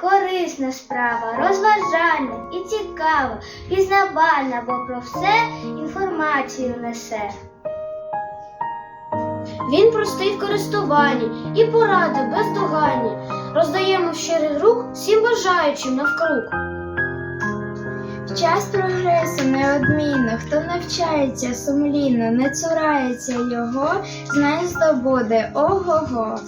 корисна справа, розважальна і цікава, пізнавальна, бо про все інформацію несе. Він простий в користуванні і поради бездоганні. Роздаємо в щирий рук всім бажаючим навкруг. В час прогресу неодмінно, хто навчається сумлінно, не цурається його, знай здобуде ого-го.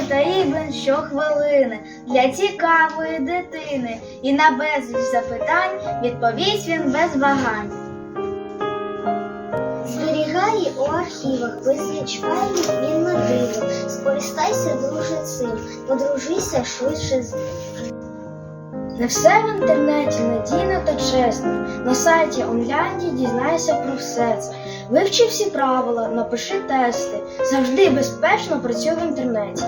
Потрібен щохвилини для цікавої дитини, і на безліч запитань відповість він без вагань. Зберігає у архівах, безліч він на диво. Скористайся дуже цим, подружися швидше з ним. Не все в інтернеті надійно та чесно. На сайті онлайні дізнайся про все це. Вивчи всі правила, напиши тести. Завжди безпечно працюй в інтернеті.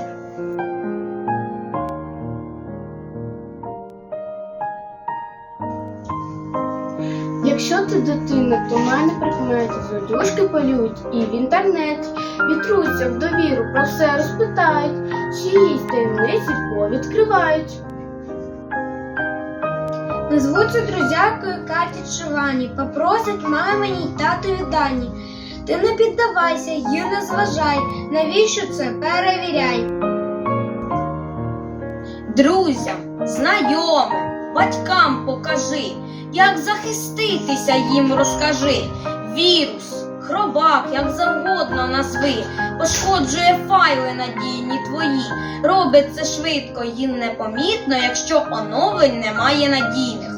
Якщо ти дитина, то мене прикмети, злодюжки полюють і в інтернеті. Вітруються в довіру, про все розпитають, чиїсь таємниці повідкривають. Назвуться друзякою Каті чи Вані, попросять мамині й татові дані. Ти не піддавайся, їм не зважай, навіщо це перевіряй. Друзям, знайомим, батькам покажи, як захиститися їм розкажи. Вірус, хробак, як завгодно назви, пошкоджує файли надійні твої. Робить це швидко і непомітно, якщо оновлень немає надійних.